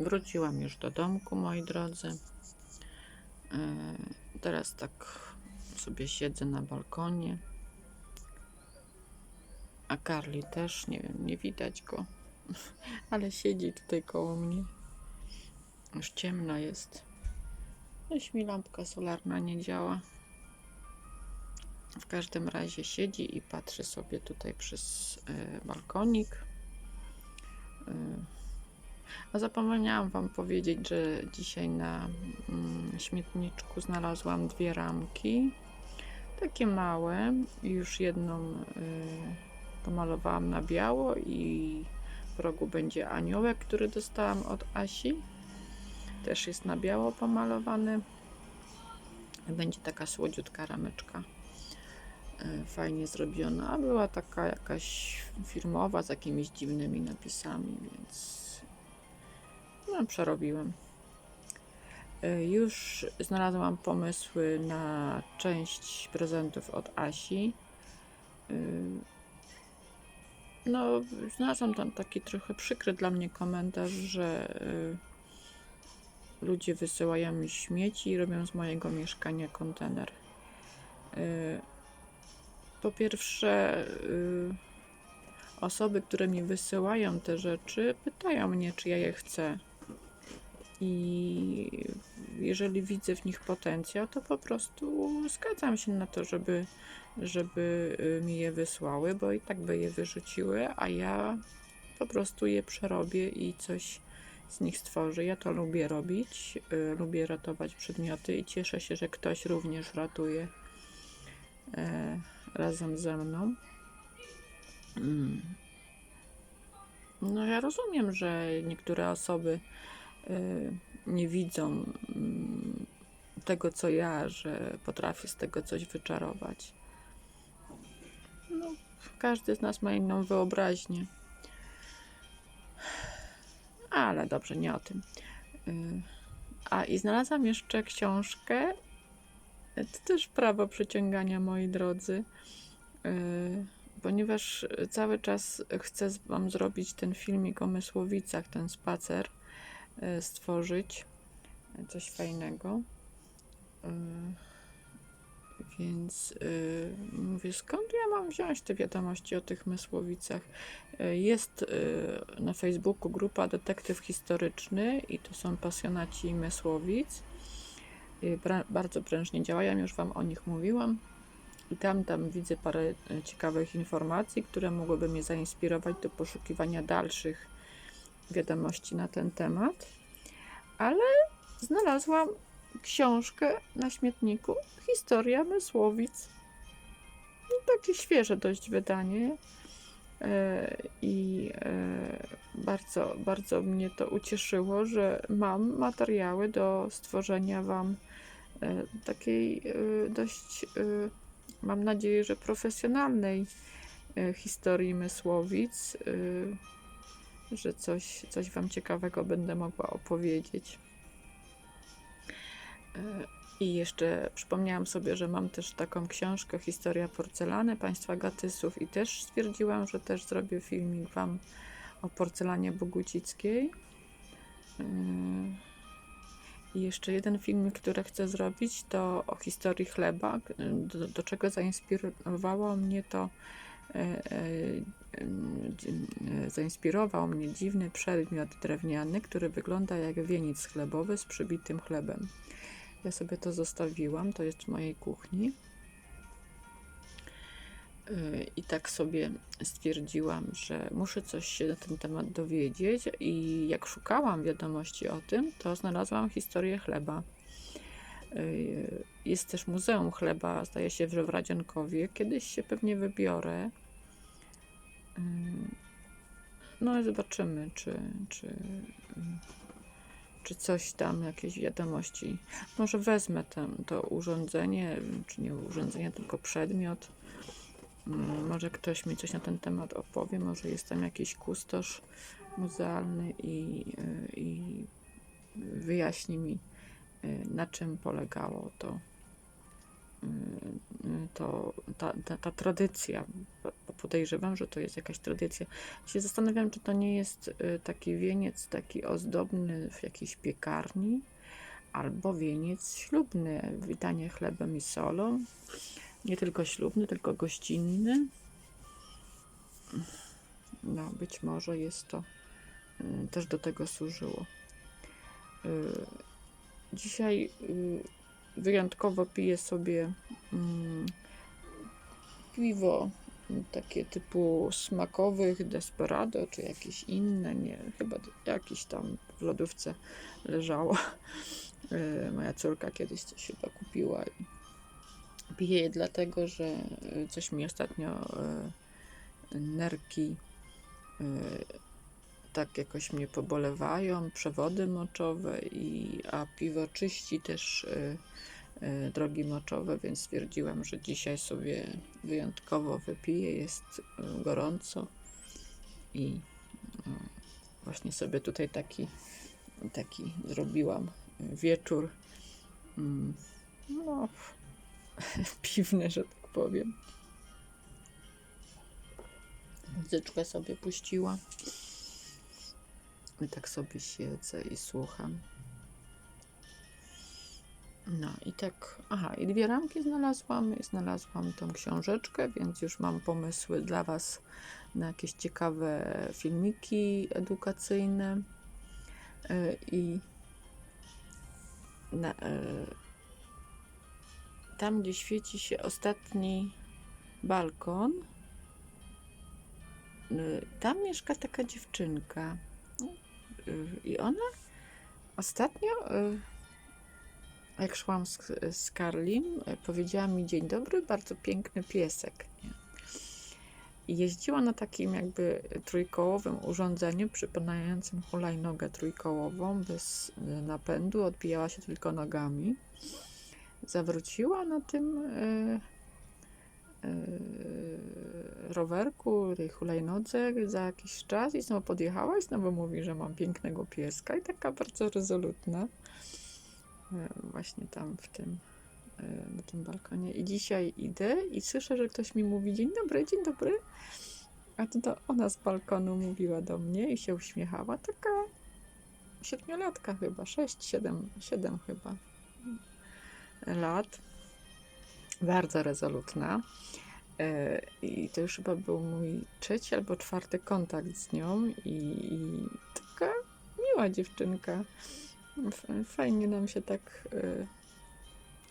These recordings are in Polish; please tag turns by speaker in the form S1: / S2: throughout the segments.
S1: Wróciłam już do domku, moi drodzy. E, Teraz tak sobie siedzę na balkonie. A Carly też, nie wiem, nie widać go, ale siedzi tutaj koło mnie. Już ciemno jest. Coś mi lampka solarna nie działa. W każdym razie siedzi i patrzy sobie tutaj przez e, balkonik. A zapomniałam Wam powiedzieć, że dzisiaj na mm, śmietniczku znalazłam dwie ramki. Takie małe. Już jedną y, pomalowałam na biało i w rogu będzie aniołek, który dostałam od Asi. Też jest na biało pomalowany. Będzie taka słodziutka rameczka. Y, Fajnie zrobiona. Była taka jakaś firmowa z jakimiś dziwnymi napisami, więc no, przerobiłem. Y, Już znalazłam pomysły na część prezentów od Asi. Y, No, znalazłam tam taki trochę przykry dla mnie komentarz, że y, ludzie wysyłają mi śmieci i robią z mojego mieszkania kontener. Po pierwsze, osoby, które mi wysyłają te rzeczy, pytają mnie, czy ja je chcę. I jeżeli widzę w nich potencjał, to po prostu zgadzam się na to, żeby, żeby y, mi je wysłały, bo i tak by je wyrzuciły, a ja po prostu je przerobię i coś z nich stworzę. Ja to lubię robić, y, lubię ratować przedmioty i cieszę się, że ktoś również ratuje e, razem ze mną. Mm. No ja rozumiem, że niektóre osoby nie widzą mm, tego, co ja, że potrafię z tego coś wyczarować. No, każdy z nas ma inną wyobraźnię. Ale dobrze, nie o tym. Y, A i znalazłam jeszcze książkę. To też prawo przyciągania, moi drodzy. Y, Ponieważ cały czas chcę Wam zrobić ten filmik o Mysłowicach, ten spacer y, stworzyć coś fajnego. Y, Więc y, mówię, skąd ja mam wziąć te wiadomości o tych Mysłowicach? Jest na Facebooku grupa Detektyw Historyczny i to są pasjonaci Mysłowic. Bardzo prężnie działają, już Wam o nich mówiłam. I tam, tam widzę parę e, ciekawych informacji, które mogłyby mnie zainspirować do poszukiwania dalszych wiadomości na ten temat. Ale znalazłam książkę na śmietniku Historia Mysłowic. No, takie świeże dość wydanie. E, I e, bardzo, bardzo mnie to ucieszyło, że mam materiały do stworzenia Wam e, takiej dość, mam nadzieję, że profesjonalnej historii Mysłowic, że coś, coś Wam ciekawego będę mogła opowiedzieć. E, I jeszcze przypomniałam sobie, że mam też taką książkę Historia porcelany państwa Gatysów i też stwierdziłam, że też zrobię filmik Wam o porcelanie bogucickiej. Yy, I jeszcze jeden filmik, który chcę zrobić, to o historii chleba, k- do, do czego zainspirowało mnie to e, e, e, zainspirował mnie dziwny przedmiot drewniany, który wygląda jak wieniec chlebowy z przybitym chlebem. Ja sobie to zostawiłam, to jest w mojej kuchni. I tak sobie stwierdziłam, że muszę coś się na ten temat dowiedzieć. I jak szukałam wiadomości o tym, to znalazłam historię chleba. Jest też Muzeum Chleba, zdaje się, w Radziankowie. Kiedyś się pewnie wybiorę. No i zobaczymy, czy, czy, czy coś tam, jakieś wiadomości. Może wezmę tam to urządzenie, czy nie urządzenie, tylko przedmiot. Może ktoś mi coś na ten temat opowie, może jest tam jakiś kustosz muzealny i, y, i wyjaśni mi, na czym polegało to, y, y, to ta, ta, ta tradycja. Podejrzewam, że to jest jakaś tradycja. Się zastanawiam, czy to nie jest y, taki wieniec taki ozdobny w jakiejś piekarni, albo wieniec ślubny, witanie chlebem i solą. Nie tylko ślubny, tylko gościnny. No, być może jest to y, też do tego służyło. Dzisiaj y, wyjątkowo piję sobie mm, piwo mm, takie typu smakowych, Desperado, czy jakieś inne, nie, chyba jakieś tam w lodówce leżało. Y, Moja córka kiedyś coś chyba kupiła i piję je dlatego, że y, coś mi ostatnio nerki tak jakoś mnie pobolewają, przewody moczowe, i, a piwo czyści też y, y, drogi moczowe, więc stwierdziłam, że dzisiaj sobie wyjątkowo wypiję. Jest y, gorąco i y, właśnie sobie tutaj taki, taki zrobiłam wieczór. mm, No, piwny, że tak powiem. Muzyczkę sobie puściła. Tak sobie siedzę i słucham. No i tak, aha, i dwie ramki znalazłam. I znalazłam tą książeczkę, więc już mam pomysły dla Was na jakieś ciekawe filmiki edukacyjne. Y, I na, y, tam, gdzie świeci się ostatni balkon, y, tam mieszka taka dziewczynka. Y, I ona ostatnio, y, jak szłam z, z Karlim, y, powiedziała mi dzień dobry, bardzo piękny piesek. Jeździła na takim jakby trójkołowym urządzeniu przypominającym hulajnogę trójkołową, bez napędu, odbijała się tylko nogami. Zawróciła na tym y, y, rowerku, tej hulajnodze za jakiś czas i znowu podjechała i znowu mówi, że mam pięknego pieska i taka bardzo rezolutna e, właśnie tam w tym e, na tym balkonie. I dzisiaj idę i słyszę, że ktoś mi mówi dzień dobry, dzień dobry. A to, to ona z balkonu mówiła do mnie i się uśmiechała. Taka siedmiolatka chyba, sześć, siedem, siedem chyba lat. Bardzo rezolutna. E, I to już chyba był mój trzeci albo czwarty kontakt z nią i, i taka miła dziewczynka. Fajnie nam się tak e,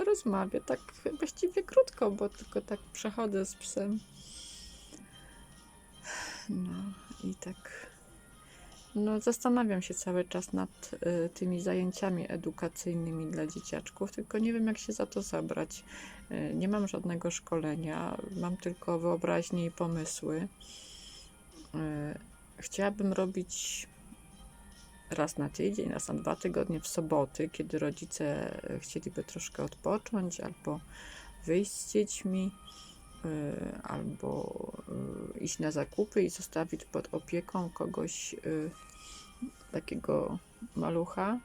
S1: rozmawia, tak właściwie krótko, bo tylko tak przechodzę z psem. No i tak. No, zastanawiam się cały czas nad y, tymi zajęciami edukacyjnymi dla dzieciaczków, tylko nie wiem, jak się za to zabrać. Y, nie mam żadnego szkolenia, mam tylko wyobraźnię i pomysły. Y, chciałabym robić raz na tydzień, raz na dwa tygodnie w soboty, kiedy rodzice chcieliby troszkę odpocząć albo wyjść z dziećmi, albo y, iść na zakupy i zostawić pod opieką kogoś y, takiego malucha.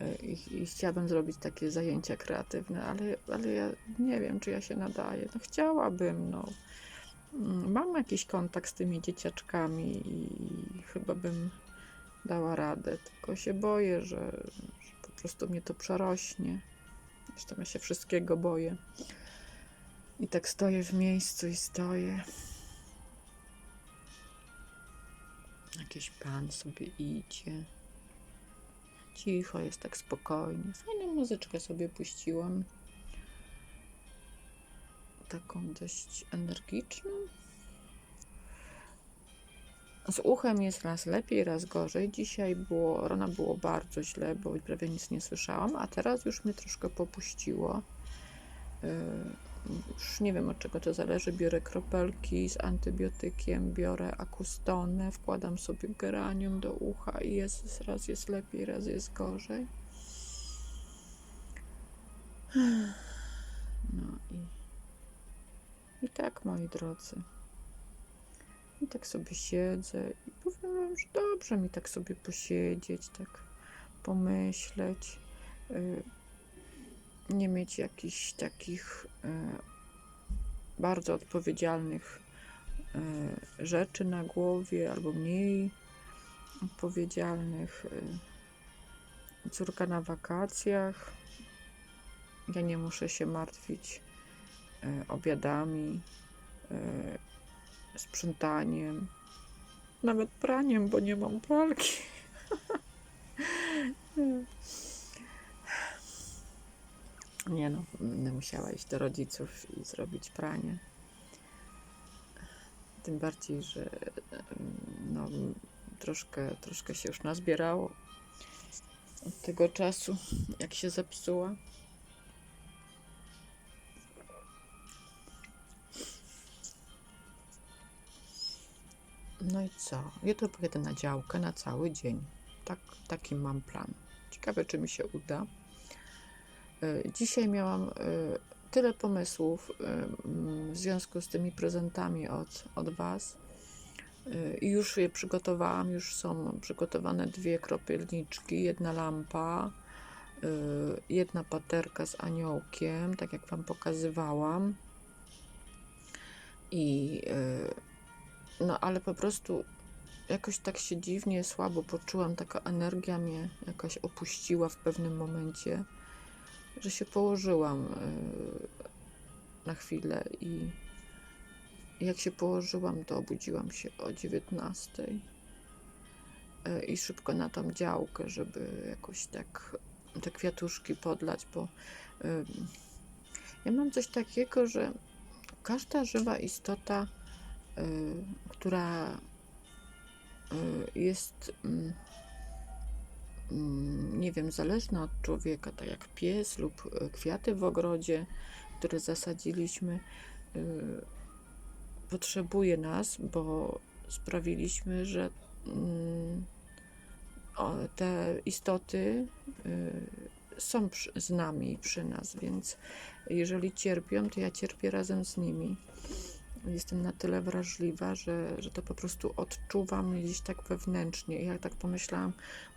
S1: Y, I, I chciałabym zrobić takie zajęcia kreatywne, ale, ale ja nie wiem, czy ja się nadaję. No chciałabym, no. Mm, Mam jakiś kontakt z tymi dzieciaczkami i chyba bym dała radę, tylko się boję, że, że po prostu mnie to przerośnie. Zresztą ja się wszystkiego boję. I tak stoję w miejscu i stoję. Jakiś pan sobie idzie. Cicho jest, tak spokojnie. Fajną muzyczkę sobie puściłam. Taką dość energiczną. Z uchem jest raz lepiej, raz gorzej. Dzisiaj było, rano było bardzo źle, bo prawie nic nie słyszałam, a teraz już mnie troszkę popuściło. Yy, już nie wiem od czego to zależy. Biorę kropelki z antybiotykiem, biorę akustonę, wkładam sobie geranium do ucha i jest, raz jest lepiej, raz jest gorzej. No i, i tak, moi drodzy. I tak sobie siedzę i powiem wam, że dobrze mi tak sobie posiedzieć, tak pomyśleć. y, Nie mieć jakichś takich y, bardzo odpowiedzialnych e, rzeczy na głowie, albo mniej odpowiedzialnych. e, Córka na wakacjach. Ja nie muszę się martwić e, obiadami, e, sprzątaniem, nawet praniem, bo nie mam pralki. Nie no, będę musiała iść do rodziców i zrobić pranie. Tym bardziej, że no, troszkę, troszkę się już nazbierało od tego czasu, jak się zepsuła. No i co? Jutro pojedę na działkę na cały dzień. Tak, taki mam plan. Ciekawe, czy mi się uda. E, Dzisiaj miałam e, tyle pomysłów e, mm, w związku z tymi prezentami od, od Was. I już je przygotowałam. Już są przygotowane dwie kropelniczki, jedna lampa, jedna paterka z aniołkiem, tak jak Wam pokazywałam. I no, ale po prostu jakoś tak się dziwnie, słabo poczułam. Taka energia mnie jakaś opuściła w pewnym momencie że się położyłam y, na chwilę i jak się położyłam, to obudziłam się o 19 y, i szybko na tą działkę, żeby jakoś tak te kwiatuszki podlać, bo ja mam coś takiego, że każda żywa istota, która jest mm, nie wiem, zależna od człowieka, tak jak pies lub e, kwiaty w ogrodzie, które zasadziliśmy, y, potrzebuje nas, bo sprawiliśmy, że mm, te istoty y, są z nami przy nas, więc jeżeli cierpią, to ja cierpię razem z nimi. Jestem na tyle wrażliwa, że, że to po prostu odczuwam gdzieś tak wewnętrznie. I ja tak pomyślałam,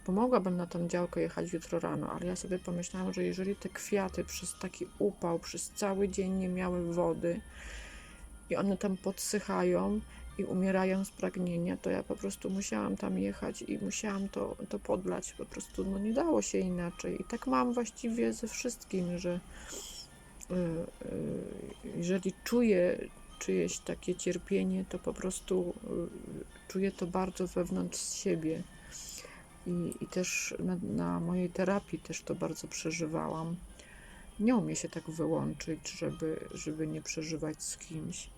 S1: bo mogłabym na tą działkę jechać jutro rano, ale ja sobie pomyślałam, że jeżeli te kwiaty przez taki upał, przez cały dzień nie miały wody i one tam podsychają i umierają z pragnienia, to ja po prostu musiałam tam jechać i musiałam to, to podlać. Po prostu no, nie dało się inaczej. I tak mam właściwie ze wszystkim, że y, y, jeżeli czuję czyjeś takie cierpienie, to po prostu y, czuję to bardzo wewnątrz siebie. I, i też na, na mojej terapii też to bardzo przeżywałam. Nie umie się tak wyłączyć, żeby, żeby nie przeżywać z kimś.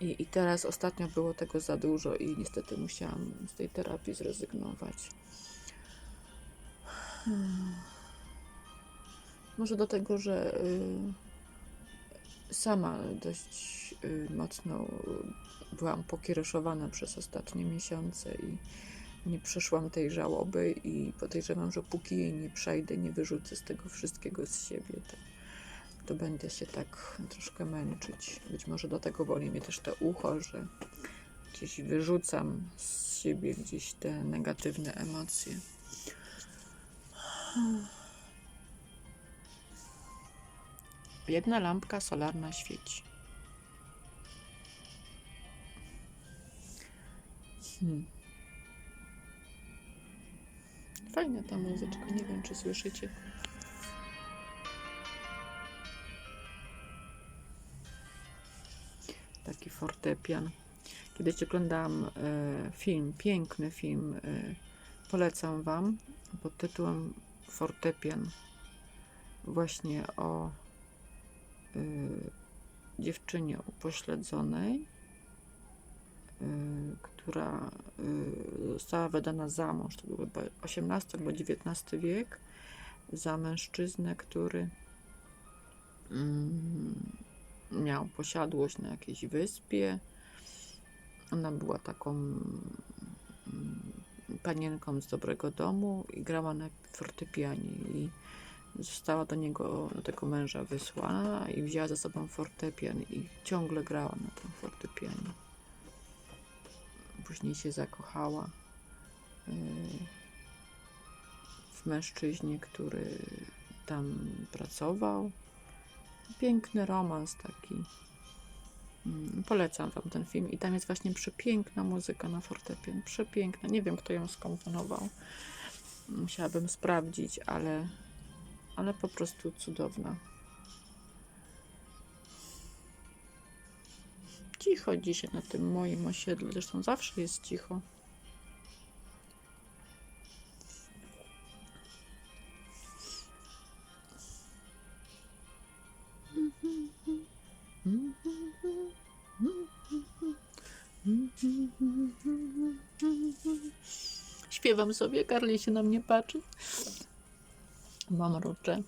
S1: I, I teraz ostatnio było tego za dużo i niestety musiałam z tej terapii zrezygnować. Hmm. Może dlatego, że y, sama dość y, mocno byłam pokiereszowana przez ostatnie miesiące i nie przeszłam tej żałoby i podejrzewam, że póki jej nie przejdę, nie wyrzucę z tego wszystkiego z siebie, to, to będę się tak troszkę męczyć. Być może do tego boli mnie też to ucho, że gdzieś wyrzucam z siebie gdzieś te negatywne emocje. Jedna lampka solarna świeci. Hmm. Fajna ta muzyczka, nie wiem czy słyszycie. Taki fortepian. Kiedyś oglądałam e, film, piękny film, e, polecam Wam, pod tytułem Fortepian. Właśnie o dziewczynie upośledzonej, e, która y, została wydana za mąż, to był chyba XVIII albo XIX wiek, za mężczyznę, który mm, miał posiadłość na jakiejś wyspie. Ona była taką mm, panienką z dobrego domu i grała na fortepianie i została do niego, do tego męża wysłana i wzięła ze sobą fortepian i ciągle grała na tym fortepianie później się zakochała y, w mężczyźnie, który tam pracował. Piękny romans taki. Mm, Polecam Wam ten film i tam jest właśnie przepiękna muzyka na fortepian. Przepiękna. Nie wiem, kto ją skomponował. Musiałabym sprawdzić, ale, ale po prostu cudowna. Cicho dzisiaj na tym moim osiedlu. Zresztą zawsze jest cicho. Śpiewam sobie, Karli się na mnie patrzy. Mam rocze.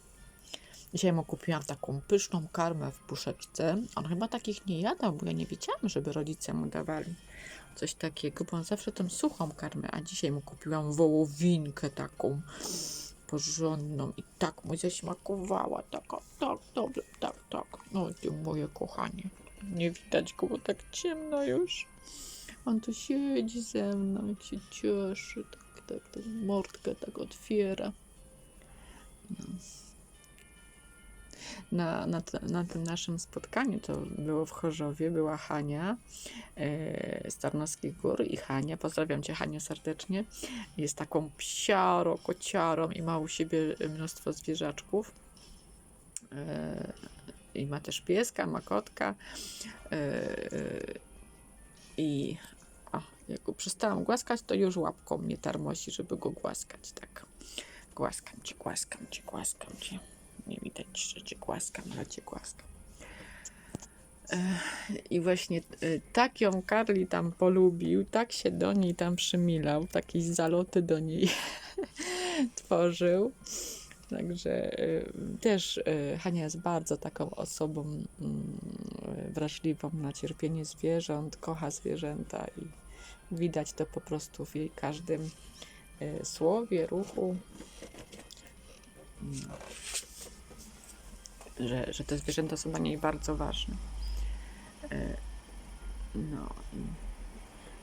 S1: Dzisiaj mu kupiłam taką pyszną karmę w puszeczce. On chyba takich nie jadał, bo ja nie wiedziałam, żeby rodzice mu dawali coś takiego, bo on zawsze tą suchą karmę, a dzisiaj mu kupiłam wołowinkę taką porządną i tak mu zasmakowała, taka, tak, dobrze, tak, tak. No moje kochanie, nie widać go, bo tak ciemno już. On tu siedzi ze mną, się cieszy, tak, tak, tak, mordkę tak otwiera. No. Na, na, na tym naszym spotkaniu, to było w Chorzowie, była Hania e, z Tarnowskich Gór i Hania, pozdrawiam Cię Haniu serdecznie, jest taką psiarą, kociarą i ma u siebie mnóstwo zwierzaczków. E, I ma też pieska, ma kotka. E, I a, jak go przestałam głaskać, to już łapką mnie tarmosi, żeby go głaskać. Tak. Głaskam cię, głaskam cię, głaskam cię. Nie widać, że cię głaskam, ale cię głaskam. Ech, I właśnie e, tak ją Karli tam polubił, tak się do niej tam przymilał, takie zaloty do niej tworzył. Także e, też e, Hania jest bardzo taką osobą mm, wrażliwą na cierpienie zwierząt, kocha zwierzęta i widać to po prostu w jej każdym e, słowie, ruchu. No. Że, że te zwierzęta są dla niej bardzo ważne. E, No.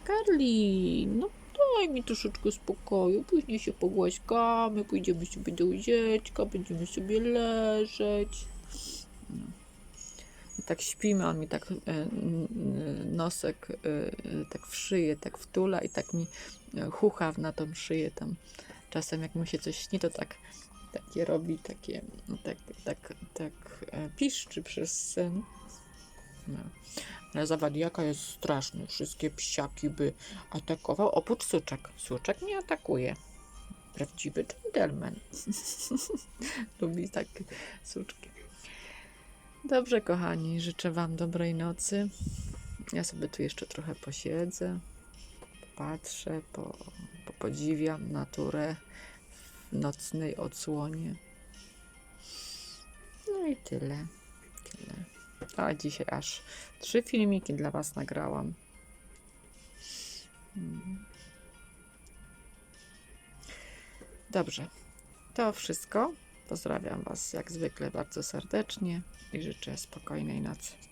S1: Karli, no daj mi troszeczkę spokoju, później się pogłaskamy, pójdziemy sobie do łóżeczka, będziemy sobie leżeć. No. Tak śpimy, on mi tak e, nosek e, tak w szyję, tak wtula i tak mi e, chucha na tą szyję tam. Czasem jak mu się coś śni, to tak takie robi, takie, no, tak, tak, tak piszczy przez sen. No. Ale zawadiaka jest straszny. Wszystkie psiaki by atakował, oprócz suczek. Suczek nie atakuje. Prawdziwy gentleman. Lubi takie suczki. Dobrze, kochani, życzę Wam dobrej nocy. Ja sobie tu jeszcze trochę posiedzę, popatrzę, po, popodziwiam naturę w nocnej odsłonie. No i tyle. Tyle. A dzisiaj aż trzy filmiki dla Was nagrałam. Mm. Dobrze. To wszystko. Pozdrawiam Was jak zwykle bardzo serdecznie i życzę spokojnej nocy.